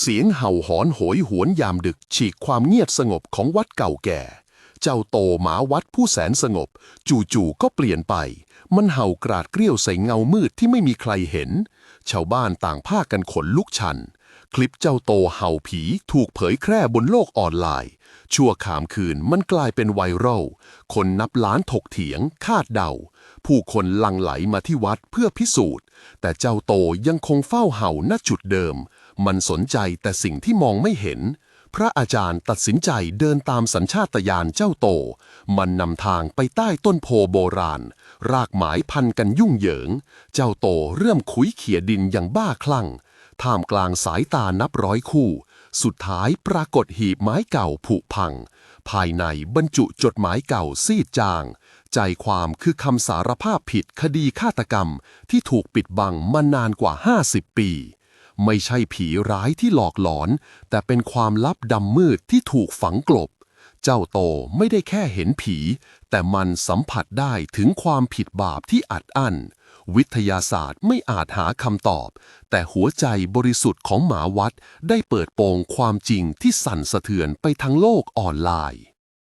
เสียงเห่าหอนโหยหวนยามดึกฉีกความเงียบสงบของวัดเก่าแก่ เจ้าโตหมาวัดผู้แสนสงบ จู่ๆก็เปลี่ยนไป มันเห่ากราดเกรี้ยวใส่เงามืดที่ไม่มีใครเห็น ชาวบ้านต่างพากันขนลุกชัน คลิปเจ้าโตเห่าผีถูกเผยแพร่บนโลกออนไลน์ ชั่วขามคืนมันกลายเป็นไวรัลคนนับล้านถกเถียง คาดเดาผู้คนหลั่งไหลมาที่วัดเพื่อพิสูจน์ แต่เจ้าโตยังคงเฝ้าเห่าณจุดเดิม มันสนใจแต่สิ่งที่มองไม่เห็น พระอาจารย์ตัดสินใจเดินตามสัญชาตญาณเจ้าโต มันนำทางไปใต้ต้นโพโบราณ รากหมายพันกันยุ่งเหยิง เจ้าโตเริ่มคุยเขี่ยดินอย่างบ้าคลั่ง ท่ามกลางสายตานับร้อยคู่ สุดท้ายปรากฏหีบไม้เก่าผุพัง ภายในบรรจุจดหมายเก่าซีดจางใจความคือคำสารภาพผิดคดีฆาตกรรมที่ถูกปิดบังมานานกว่า 50 ปี ไม่ใช่ผีร้ายที่หลอกหลอน แต่เป็นความลับดำมืดที่ถูกฝังกลบ เจ้าโตไม่ได้แค่เห็นผี แต่มันสัมผัสได้ถึงความผิดบาปที่อัดอั้น วิทยาศาสตร์ไม่อาจหาคำตอบ แต่หัวใจบริสุทธิ์ของหมาวัดได้เปิดโปงความจริงที่สั่นสะเทือนไปทั้งโลกออนไลน์